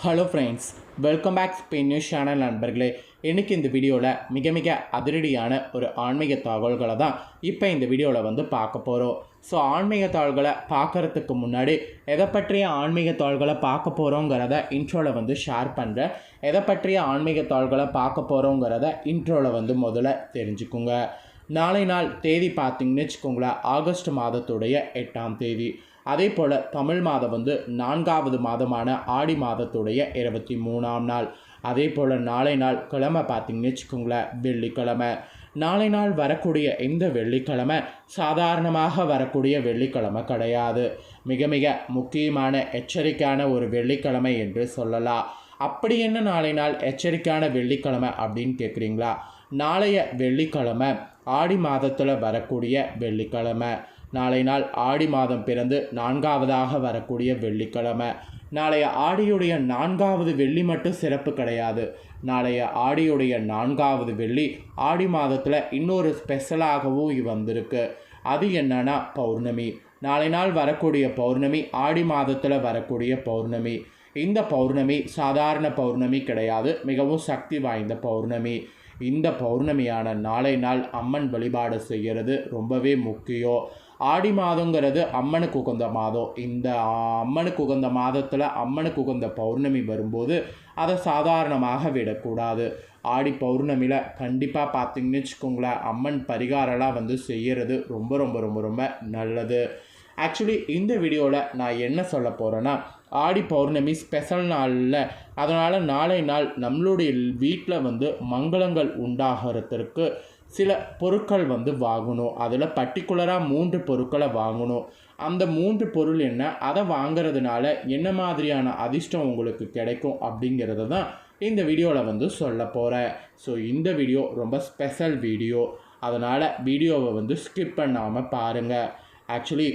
Hello friends welcome back Spain news channel நண்பர்களே. இன்றைக்கி இந்த வீடியோவில் மிக மிக அதிரடியான ஒரு ஆன்மீக தகவல்களை தான் இப்போ இந்த வீடியோவில் வந்து பார்க்க போகிறோம் ஸோ ஆன்மீக தாள்களை பார்க்குறதுக்கு முன்னாடி எதை பற்றிய ஆன்மீக தாள்களை பார்க்க போகிறோங்கிறத இன்ட்ரோவில் வந்து ஷேர் பண்ணுறேன் எதை பற்றிய ஆன்மீக தாள்களை பார்க்க போகிறோங்கிறத இன்ட்ரோவில் வந்து முதல்ல தெரிஞ்சுக்குங்க. நாளை நாள் தேதி பார்த்தீங்கன்னு வச்சுக்கோங்களேன் ஆகஸ்ட் மாதத்துடைய எட்டாம் தேதி. அதே போல் தமிழ் மாதம் வந்து நான்காவது மாதமான ஆடி மாதத்துடைய இருபத்தி மூணாம் நாள். அதே போல் நாளை நாள் கிழமை பார்த்தீங்கன்னு வச்சுக்கோங்களேன் வெள்ளிக்கிழமை. நாளை நாள் வரக்கூடிய இந்த வெள்ளிக்கிழமை சாதாரணமாக வரக்கூடிய வெள்ளிக்கிழமை கிடையாது. மிக மிக முக்கியமான எச்சரிக்கையான ஒரு வெள்ளிக்கிழமை என்று சொல்லலாம். அப்படி என்ன நாளை நாள் எச்சரிக்கையான வெள்ளிக்கிழமை அப்படின்னு கேட்குறீங்களா? நாளைய வெள்ளிக்கிழமை ஆடி மாதத்தில் வரக்கூடிய வெள்ளிக்கிழமை. நாளை நாள் ஆடி மாதம் பிறந்து நான்காவதாக வரக்கூடிய வெள்ளிக்கிழமை. நாளைய ஆடியுடைய நான்காவது வெள்ளி மட்டும் சிறப்பு கிடையாது. நாளைய ஆடியுடைய நான்காவது வெள்ளி ஆடி மாதத்தில் இன்னொரு ஸ்பெஷலாகவும் வந்திருக்கு. அது என்னன்னா பௌர்ணமி. நாளை நாள் வரக்கூடிய பௌர்ணமி ஆடி மாதத்தில் வரக்கூடிய பௌர்ணமி. இந்த பௌர்ணமி சாதாரண பௌர்ணமி கிடையாது. மிகவும் சக்தி வாய்ந்த பௌர்ணமி. இந்த பௌர்ணமியான நாளை நாள் அம்மன் வழிபாடு செய்கிறது ரொம்பவே முக்கியம். ஆடி மாதங்கிறது அம்மனுக்கு உகந்த மாதம். இந்த அம்மனுக்கு உகந்த மாதத்தில் அம்மனுக்கு உகந்த பௌர்ணமி வரும்போது அதை சாதாரணமாக விடக்கூடாது. ஆடி பௌர்ணமியில் கண்டிப்பாக பார்த்தீங்கன்னு வச்சுக்கோங்களேன் அம்மன் பரிகாரம்லாம் வந்து செய்கிறது ரொம்ப ரொம்ப ரொம்ப ரொம்ப நல்லது. ஆக்சுவலி இந்த வீடியோவில் நான் என்ன சொல்ல போகிறேன்னா ஆடி பௌர்ணமி ஸ்பெஷல் நாளில் அதனால் நாளை நாள் நம்மளுடைய வீட்டில் வந்து மங்களங்கள் உண்டாகிறதுக்கு சில பொருட்கள் வந்து வாங்கணும். அதில் பர்டிகுலராக மூன்று பொருட்களை வாங்கணும். அந்த மூன்று பொருள் என்ன? அதை வாங்குறதுனால என்ன மாதிரியான அதிர்ஷ்டம் உங்களுக்கு கிடைக்கும் அப்படிங்கிறத தான் இந்த வீடியோவில் வந்து சொல்ல போகிறேன் ஸோ இந்த வீடியோ ரொம்ப ஸ்பெஷல் வீடியோ. அதனால் வீடியோவை வந்து ஸ்கிப் பண்ணாமல் பாருங்கள் ஆக்சுவலி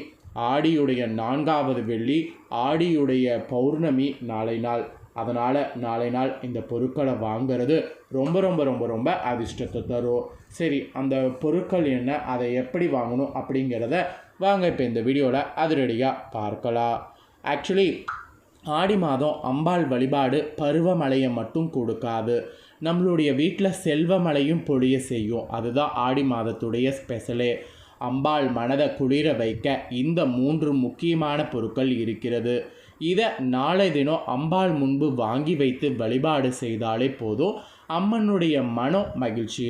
ஆடியுடைய நான்காவது வெள்ளி ஆடியுடைய பௌர்ணமி நாளை நாள். அதனால் நாளை நாள் இந்த பொருட்களை வாங்கிறது ரொம்ப ரொம்ப ரொம்ப ரொம்ப அதிர்ஷ்டத்தை தரும். சரி அந்த பொருட்கள் என்ன அதை எப்படி வாங்கணும் அப்படிங்கிறத வாங்க இப்போ இந்த வீடியோவில் அதிரடியாக பார்க்கலாம். ஆக்சுவலி ஆடி மாதம் அம்பாள் வழிபாடு பருவமழையை மட்டும் கொடுக்காது. நம்மளுடைய வீட்டில் செல்வமழையும் பொழிய செய்யும். அதுதான் ஆடி மாதத்துடைய ஸ்பெஷலே அம்பாள் மனதை குளிர வைக்க இந்த மூன்று முக்கியமான பொருட்கள் இருக்கிறது. இதை நாளை தினம் அம்பாள் முன்பு வாங்கி வைத்து வழிபாடு செய்தாலே போதும். அம்மனுடைய மனம் மகிழ்ச்சி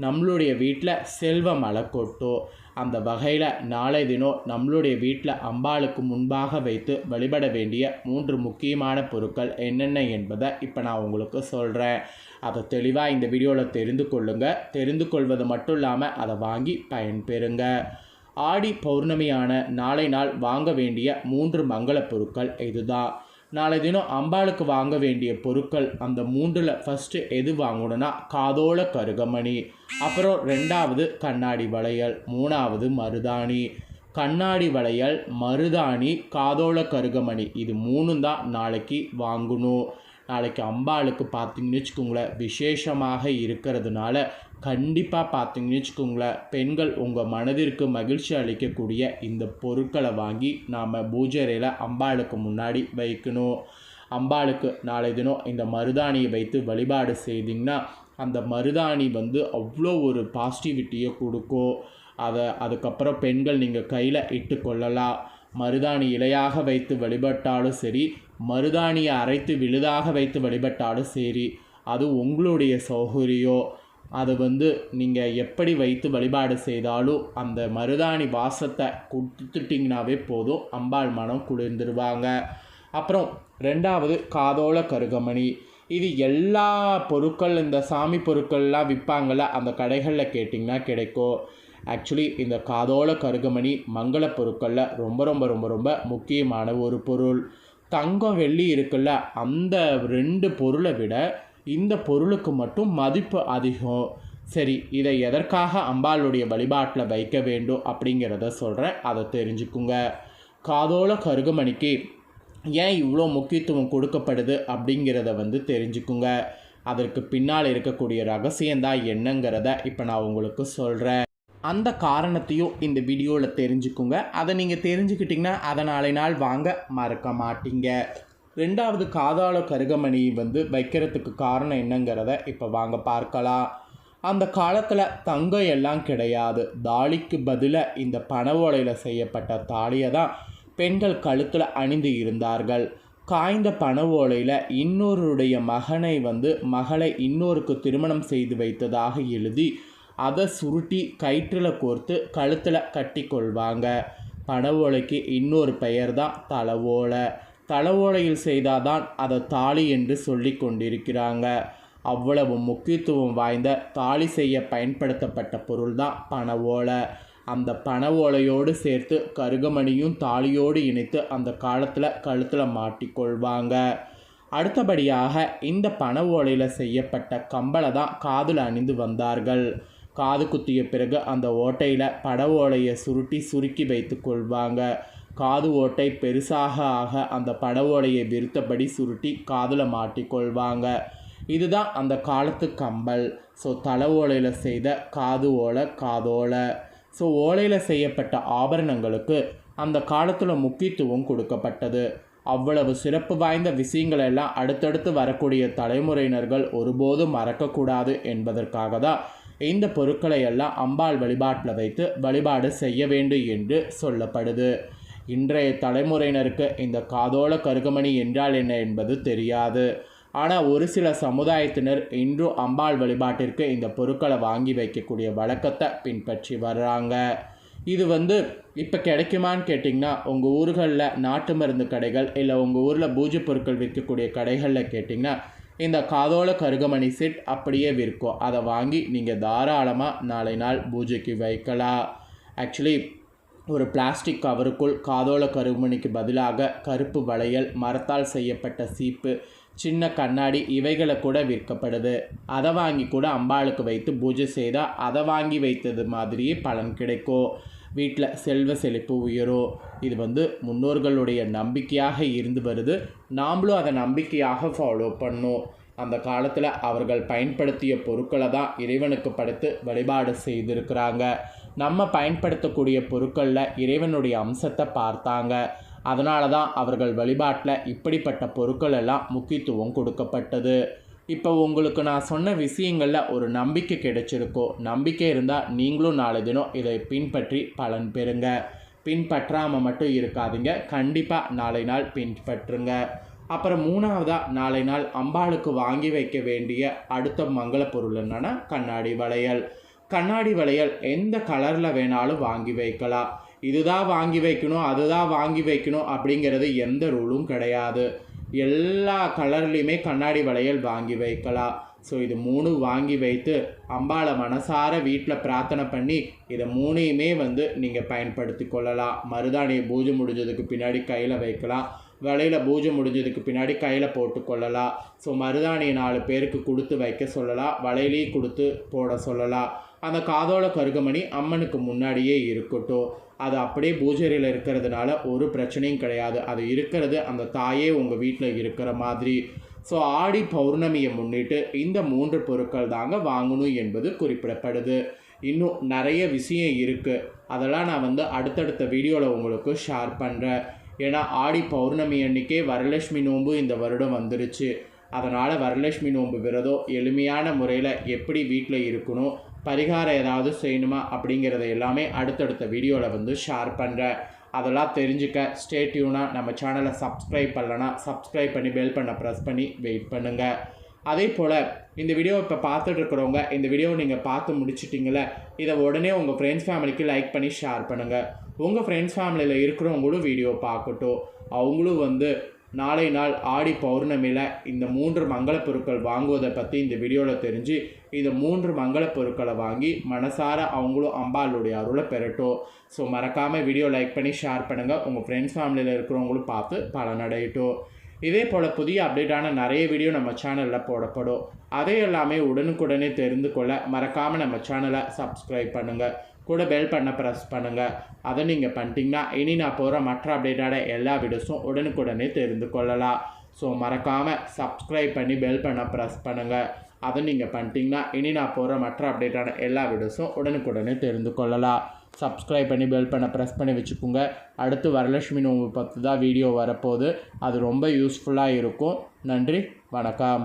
நம்மளுடைய வீட்டில் செல்வம் கொட்டும் அந்த வகையில் நாளை தினம் நம்மளுடைய வீட்டில் அம்பாளுக்கு முன்பாக வைத்து வழிபட வேண்டிய மூன்று முக்கியமான பொருட்கள் என்னென்ன என்பதை இப்போ நான் உங்களுக்கு சொல்கிறேன் அதை தெளிவாக இந்த வீடியோவில் தெரிந்து கொள்ளுங்கள் தெரிந்து கொள்வது மட்டும் இல்லாமல் அதை வாங்கி பயன்பெறுங்க. ஆடி பௌர்ணமியான நாளை நாள் வாங்க வேண்டிய மூன்று மங்கள பொருட்கள் இதுதான் நாளை தினம் அம்பாளுக்கு வாங்க வேண்டிய பொருட்கள் அந்த மூன்றில் ஃபஸ்ட்டு எது வாங்கணும்னா காதோள கருகமணி. அப்புறம் ரெண்டாவது கண்ணாடி வளையல் மூணாவது மருதாணி. கண்ணாடி வளையல் மருதாணி காதோள கருகமணி இது மூணும் தான் நாளைக்கு வாங்கணும். நாளைக்கு அம்பாளுக்கு பார்த்தீங்கன்னு வச்சுக்கோங்களேன் விசேஷமாக இருக்கிறதுனால கண்டிப்பாக பார்த்தீங்கன்னு வச்சுக்கோங்களேன் பெண்கள் உங்கள் மனதிற்கு மகிழ்ச்சி அளிக்கக்கூடிய இந்த பொருட்களை வாங்கி நாம் பூஜரையில் அம்பாளுக்கு முன்னாடி வைக்கணும். அம்பாளுக்கு நாளை தினம் இந்த மருதாணியை வைத்து வழிபாடு செய்திங்கன்னா அந்த மருதாணி வந்து அவ்வளோ ஒரு பாசிட்டிவிட்டியை கொடுக்கும். அதை அதுக்கப்புறம் பெண்கள் நீங்கள் கையில் இட்டு கொள்ளலாம். மருதாணி இலையாக வைத்து வழிபட்டாலும் சரி மருதாணியை அரைத்து விழுதாக வைத்து வழிபட்டாலும் சரி அது உங்களுடைய சௌகரியம் அது வந்து நீங்கள் எப்படி வைத்து வழிபாடு செய்தாலும் அந்த மருதாணி வாசத்தை கொடுத்துட்டிங்கனாவே போதும். அம்பாள் மனம் குளிர்ந்துருவாங்க. அப்புறம் ரெண்டாவது காதோள கருகமணி. இது எல்லா பொருட்கள் இந்த சாமி பொருட்கள்லாம் விற்பாங்கள அந்த கடைகளில் கேட்டிங்கன்னா கிடைக்கும். ஆக்சுவலி இந்த காதோள கருகமணி மங்கள பொருட்களில் ரொம்ப ரொம்ப ரொம்ப ரொம்ப முக்கியமான ஒரு பொருள். தங்கம் வெள்ளி இருக்குல்ல அந்த ரெண்டு பொருளை விட இந்த பொருளுக்கு மட்டும் மதிப்பு அதிகம். சரி இதை எதற்காக அம்பாளுடைய வழிபாட்டில் வைக்க வேண்டும் அப்படிங்கிறத சொல்கிறேன் அதை தெரிஞ்சுக்குங்க. காதோள கருகமணிக்கு ஏன் இவ்வளோ முக்கியத்துவம் கொடுக்கப்படுது அப்படிங்கிறத வந்து தெரிஞ்சுக்குங்க. அதற்கு பின்னால் இருக்கக்கூடிய ரகசியந்தான் என்னங்கிறத இப்போ நான் உங்களுக்கு சொல்கிறேன் அந்த காரணத்தையும் இந்த வீடியோவில் தெரிஞ்சுக்குங்க. அதை நீங்கள் தெரிஞ்சுக்கிட்டிங்கன்னா அதை நாளை நாள் வாங்க மறக்க மாட்டீங்க. ரெண்டாவது காதாள கருகமணி வந்து வைக்கிறதுக்கு காரணம் என்னங்கிறத இப்போ வாங்க பார்க்கலாம். அந்த காலத்தில் தங்கம் எல்லாம் கிடையாது. தாலிக்கு பதிலாக இந்த பண ஓலையில் செய்யப்பட்ட தாலியை தான் பெண்கள் கழுத்தில் அணிந்து இருந்தார்கள். காய்ந்த பண ஓலையில் இன்னொருடைய மகனை வந்து மகளை இன்னொருக்கு திருமணம் செய்து வைத்ததாக எழுதி அதை சுருட்டி கயிற்றில் கோர்த்து கழுத்தில் கட்டி கொள்வாங்க பனவோலைக்கு ஓலைக்கு இன்னொரு பெயர் தான் தலவோலை. தலவோலையில் செய்தாதான் அதை தாலி என்று சொல்லி கொண்டிருக்கிறாங்க. அவ்வளவு முக்கியத்துவம் வாய்ந்த தாலி செய்ய பயன்படுத்தப்பட்ட பொருள் தான் பண ஓலை அந்த பண ஓலையோடு சேர்த்து கருகமணியும் தாலியோடு இணைத்து அந்த காலத்தில் கழுத்தில் மாட்டிக்கொள்வாங்க. அடுத்தபடியாக இந்த பண ஓலையில் செய்யப்பட்ட கம்பளை தான் காதில் அணிந்து வந்தார்கள். காது குத்திய பிறகு அந்த ஓட்டையில் பட ஓலையை சுருட்டி சுருக்கி வைத்து கொள்வாங்க. காது ஓட்டை பெருசாக ஆக அந்த பட ஓலையை விருத்தபடி சுருட்டி காதில் மாட்டிக்கொள்வாங்க இதுதான் அந்த காலத்து கம்பல். ஸோ தலை ஓலையில் செய்த காது ஓலை காதோலை. ஸோ ஓலையில் செய்யப்பட்ட ஆபரணங்களுக்கு அந்த காலத்தில் முக்கியத்துவம் கொடுக்கப்பட்டது. அவ்வளவு சிறப்பு வாய்ந்த விஷயங்களெல்லாம் அடுத்தடுத்து வரக்கூடிய தலைமுறையினர்கள் ஒருபோதும் மறக்கக்கூடாது என்பதற்காக தான் இந்த பொருட்களை எல்லாம் அம்பாள் வழிபாட்டில் வைத்து வழிபாடு செய்ய வேண்டும் என்று சொல்லப்படுது. இன்றைய தலைமுறையினருக்கு இந்த காதோள கருகமணி என்றால் என்ன என்பது தெரியாது. ஆனால் ஒரு சில சமுதாயத்தினர் இன்றும் அம்பாள் வழிபாட்டிற்கு இந்த பொருட்களை வாங்கி வைக்கக்கூடிய வழக்கத்தை பின்பற்றி வர்றாங்க. இது வந்து இப்போ கிடைக்குமான்னு கேட்டிங்கன்னா உங்கள் ஊர்களில் நாட்டு மருந்து கடைகள் இல்லை உங்கள் ஊரில் பூஜை பொருட்கள் விற்கக்கூடிய கடைகளில் கேட்டிங்கன்னா இந்த காதோள கருகமணி செட் அப்படியே விற்கும் அதை வாங்கி நீங்கள் தாராளமாக நாளை நாள் பூஜைக்கு வைக்கலாம். ஆக்சுவலி ஒரு பிளாஸ்டிக் கவருக்குள் காதோள கருமணிக்கு பதிலாக கருப்பு வளையல் மரத்தால் செய்யப்பட்ட சீப்பு சின்ன கண்ணாடி இவைகளை கூட விற்கப்படுது. அதை வாங்கி கூட அம்பாளுக்கு வைத்து பூஜை செய்தால் அதை வாங்கி வைத்தது மாதிரியே பலன் கிடைக்கும். வீட்டில் செல்வ செழிப்பு உயரும் இது வந்து முன்னோர்களுடைய நம்பிக்கையாக இருந்து வருது. நாமளும் அதை நம்பிக்கையாக ஃபாலோ பண்ணோம். அந்த காலத்தில் அவர்கள் பயன்படுத்திய பொருட்களை தான் இறைவனுக்கு படைத்து வழிபாடு செய்திருக்கிறாங்க. நம்ம பயன்படுத்தக்கூடிய பொருட்களில் இறைவனுடைய அம்சத்தை பார்த்தாங்க. அதனால தான் அவர்கள் வழிபாட்டில் இப்படிப்பட்ட பொருட்கள் எல்லாம் முக்கியத்துவம் கொடுக்கப்பட்டது. இப்போ உங்களுக்கு நான் சொன்ன விஷயங்களில் ஒரு நம்பிக்கை கிடைச்சிருக்கோ நம்பிக்கை இருந்தால் நீங்களும் நாளை தினம் இதை பின்பற்றி பலன் பெறுங்க. பின்பற்றாமல் மட்டும் இருக்காதீங்க. கண்டிப்பாக நாளை நாள் பின்பற்றுங்க. அப்புறம் மூணாவதாக நாளை நாள் அம்பாளுக்கு வாங்கி வைக்க வேண்டிய அடுத்த மங்கள பொருள் என்னென்னா கண்ணாடி வளையல். கண்ணாடி வளையல் எந்த கலரில் வேணாலும் வாங்கி வைக்கலாம். இதுதான் வாங்கி வைக்கணும் அதுதான் வாங்கி வைக்கணும் அப்படிங்கிறது எந்த ரூலும் கிடையாது. எல்லா கலர்லேயுமே கண்ணாடி வளையல் வாங்கி வைக்கலாம் ஸோ இது மூணு வாங்கி வைத்து அம்பாளை மனசார வீட்டில் பிரார்த்தனை பண்ணி இதை மூணையுமே வந்து நீங்கள் பயன்படுத்தி கொள்ளலாம் மருதாணியை பூஜை முடிஞ்சதுக்கு பின்னாடி கையில் வைக்கலாம் வலையில் பூஜை முடிஞ்சதுக்கு பின்னாடி கையில் போட்டு கொள்ளலாம் ஸோ மருதாணியை நாலு பேருக்கு கொடுத்து வைக்க சொல்லலாம் வலையிலையும் கொடுத்து போட சொல்லலாம் அந்த காதோள கருகமணி அம்மனுக்கு முன்னாடியே இருக்கட்டும். அது அப்படியே பூஜையில் இருக்கிறதுனால ஒரு பிரச்சனையும் கிடையாது. அது இருக்கிறது அந்த தாயே உங்கள் வீட்டில் இருக்கிற மாதிரி. ஸோ ஆடி பௌர்ணமியை முன்னிட்டு இந்த மூன்று பொருட்கள் தாங்க வாங்கணும் என்பது குறிப்பிடப்படுது. இன்னும் நிறைய விஷயம் இருக்குது அதெல்லாம் நான் வந்து அடுத்தடுத்த வீடியோவில் உங்களுக்கு ஷேர் பண்ணுறேன் ஏன்னா ஆடி பௌர்ணமி அன்னைக்கே வரலட்சுமி நோன்பு இந்த வருடம் வந்துருச்சு. அதனால் வரலட்சுமி நோன்பு விரதம் எளிமையான முறையில் எப்படி வீட்டில் இருக்கணும் பரிகாரம் ஏதாவது செய்யணுமா அப்படிங்கிறத எல்லாமே அடுத்தடுத்த வீடியோவில் வந்து ஷேர் பண்ணுறேன் அதெல்லாம் தெரிஞ்சுக்க ஸ்டேட்யூனாக நம்ம சேனலை சப்ஸ்கிரைப் பண்ணலன்னா சப்ஸ்கிரைப் பண்ணி பெல் பண்ண ப்ரெஸ் பண்ணி வெயிட் பண்ணுங்கள் அதே போல் இந்த வீடியோ இப்போ பார்த்துட்டு இருக்கிறவங்க இந்த வீடியோவை நீங்கள் பார்த்து முடிச்சிட்டிங்களே இதை உடனே உங்கள் ஃப்ரெண்ட்ஸ் ஃபேமிலிக்கு லைக் பண்ணி ஷேர் பண்ணுங்கள் உங்கள் ஃப்ரெண்ட்ஸ் ஃபேமிலியில் இருக்கிறவங்களும் வீடியோ பார்க்கட்டும். அவங்களும் வந்து நாளை நாள் ஆடி பௌர்ணமியில் இந்த மூன்று மங்கள பொருட்கள் வாங்குவதை பற்றி இந்த வீடியோவில் தெரிஞ்சு இந்த மூன்று மங்கள பொருட்களை வாங்கி மனசார அவங்களும் அம்பாளுடைய அருளை பெறட்டும். ஸோ மறக்காமல் வீடியோ லைக் பண்ணி ஷேர் பண்ணுங்கள் உங்கள் ஃப்ரெண்ட்ஸ் ஃபேமிலியில் இருக்கிறவங்களும் பார்த்து பலனடையட்டும். இதே போல் புதிய அப்டேட்டான நிறைய வீடியோ நம்ம சேனலில் போடப்படும். அதை எல்லாமே உடனுக்குடனே தெரிந்து கொள்ள மறக்காமல் நம்ம சேனலை சப்ஸ்கிரைப் பண்ணுங்கள் கூட பெல் பண்ண ப்ரெஸ் பண்ணுங்கள் அதை நீங்கள் பண்ணிட்டீங்கன்னா இனி நான் போகிற மற்ற அப்டேட்டான எல்லா வீடியோஸும் உடனுக்குடனே தெரிந்து கொள்ளலாம். ஸோ மறக்காமல் சப்ஸ்கிரைப் பண்ணி பெல் பண்ண ப்ரெஸ் பண்ணுங்கள் அதை நீங்கள் பண்ணிட்டீங்கன்னா இனி நான் போகிற மற்ற அப்டேட்டான எல்லா வீடியோஸும் உடனுக்குடனே தெரிந்து கொள்ளலாம். சப்ஸ்கிரைப் பண்ணி பெல் பண்ண ப்ரெஸ் பண்ணி வச்சுக்கோங்க. அடுத்து வரலட்சுமி நோம்பு பற்றி தான் வீடியோ வரப்போகுது. அது ரொம்ப யூஸ்ஃபுல்லாக இருக்கும். நன்றி வணக்கம்.